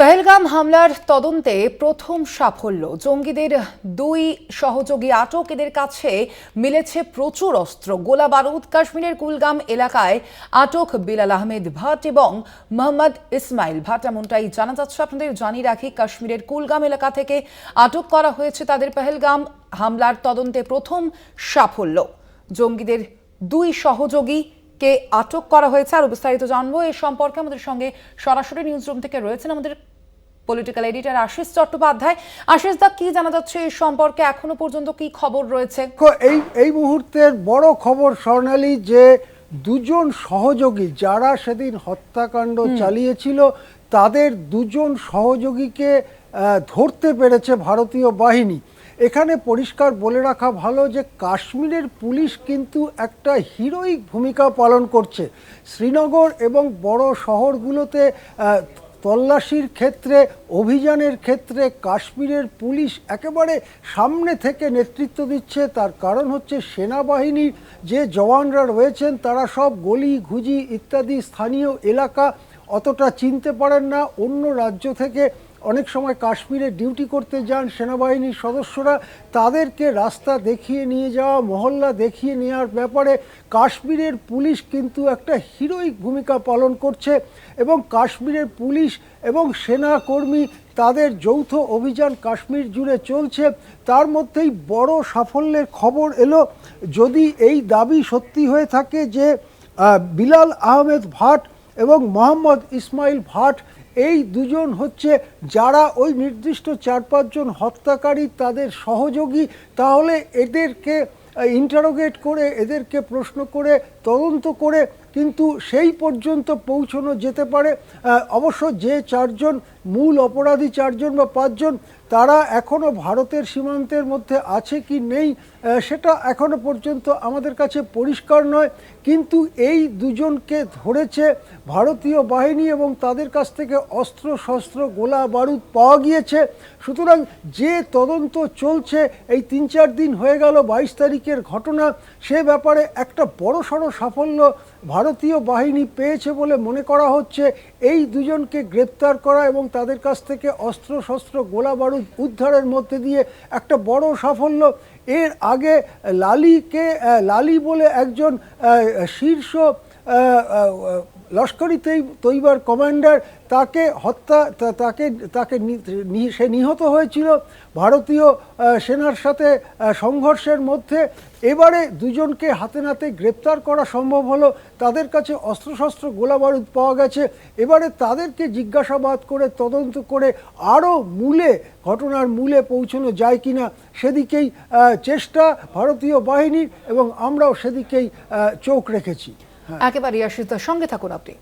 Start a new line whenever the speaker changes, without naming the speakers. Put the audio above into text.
পেহেলগাম হামলার তদন্তে প্রথম সাফল্য। জঙ্গিদের দুই সহযোগী আটক এদের কাছে মিলেছে প্রচুর অস্ত্র। গোলা বারুদ কাশ্মীরের কুলগাম এলাকায় আটক বিলাল আহমেদ ভাট এবং মোহাম্মদ ইসমাইল ভাট। এমনটাই জানা যাচ্ছে। আপনাদের জানিয়ে রাখি, কাশ্মীরের কুলগাম এলাকা থেকে আটক করা হয়েছে তাদের পেহেলগাম হামলার তদন্তে প্রথম সাফল্য। জঙ্গিদের দুই সহযোগী কে আটক করা হয়েছে আর বিস্তারিত জানব। এ সম্পর্কে আমাদের সঙ্গে সরাসরি নিউজ রুম থেকে রয়েছেন আমাদের পলিটিক্যাল এডিটর আশিস চট্টোপাধ্যায়। আশিস দা কি জানা যাচ্ছে এই সম্পর্কে? এখনও পর্যন্ত কি খবর রয়েছে?
এই এই মুহূর্তের বড় খবর স্বর্ণালী যে দুজন সহযোগী যারা সেদিন হত্যাকাণ্ড চালিয়েছিল তাদের দুজন সহযোগীকে ধরতে পেরেছে ভারতীয় বাহিনী। এখানে পরিষ্কার বলে রাখা ভালো যে কাশ্মীরের পুলিশ কিন্তু একটা হিরোইক ভূমিকা পালন করছে। শ্রীনগর এবং বড় শহরগুলোতে তল্লাশির ক্ষেত্রে, অভিযানের ক্ষেত্রে কাশ্মীরের পুলিশ একেবারে সামনে থেকে নেতৃত্ব দিচ্ছে। তার কারণ হচ্ছে সেনাবাহিনীর যে জওয়ানরা রয়েছেন তারা সব গলি, ঘুজি ইত্যাদি স্থানীয় এলাকা অতটা চিনতে পারেন না। অন্য রাজ্য থেকে অনেক সময় কাশ্মীরে ডিউটি করতে যান সেনাবাহিনীর সদস্যরা, তাদেরকে রাস্তা দেখিয়ে নিয়ে যাওয়া, মহল্লা দেখিয়ে নেওয়ার ব্যাপারে কাশ্মীরের পুলিশ কিন্তু একটা হিরোইক ভূমিকা পালন করছে এবং কাশ্মীরের পুলিশ এবং সেনাকর্মী তাদের যৌথ অভিযান কাশ্মীর জুড়ে চলছে। তার মধ্যেই বড় সাফল্যের খবর এলো। যদি এই দাবি সত্যি হয়ে থাকে যে বিলাল আহমেদ ভাট এবং মোহাম্মদ ইসমাইল ভাট এই দুজন হচ্ছে যারা ওই নির্দিষ্ট চার পাঁচজন হত্যাকারী তাদের সহযোগী। তাহলে এদেরকে ইন্টারোগেট করে, এদেরকে প্রশ্ন করে, তদন্ত করে কিন্তু সেই পর্যন্ত পৌঁছানো যেতে পারে। অবশ্য যে চারজন, মূল অপরাধী চারজন বা পাঁচজন, তারা এখনও ভারতের সীমান্তের মধ্যে আছে কি নেই সেটা এখনও পর্যন্ত আমাদের কাছে পরিষ্কার নয়। কিন্তু এই দুজনকে ধরেছে ভারতীয় বাহিনী এবং তাদের কাছ থেকে অস্ত্র শস্ত্র গোলা বারুদ পাওয়া গিয়েছে। সুতরাং যে তদন্ত চলছে, এই তিন চার দিন হয়ে গেল বাইশ তারিখের ঘটনা, সে ব্যাপারে একটা বড় সড়ো সাফল্য ভারতীয় বাহিনী পেয়েছে বলে মনে করা হচ্ছে, এই দুজনকে গ্রেপ্তার করা এবং তাদের কাছ থেকে অস্ত্র শস্ত্র গোলা বারুদ উদ্ধারের মধ্যে দিয়ে একটা বড় সাফল্য। এর আগে লালিকে লালি বলে একজন শীর্ষ লস্করি তৈবার কমান্ডার তাকে হত্যা তাকে তাকে সে নিহত হয়েছিল ভারতীয় সেনার সাথে সংঘর্ষের মধ্যে। এবারে দুজনকে হাতে নাতে গ্রেপ্তার করা সম্ভব হলো। তাদের কাছে অস্ত্রশস্ত্র গোলাবারুদ পাওয়া গেছে। এবারে তাদেরকে জিজ্ঞাসাবাদ করে, তদন্ত করে আরও মূলে, ঘটনার মূলে পৌঁছানো যায় কি না সেদিকেই চেষ্টা ভারতীয় বাহিনীর এবং আমরাও সেদিকেই চোখ রেখেছি।
একেবারে আশিস সঙ্গে থাকুন আপনি।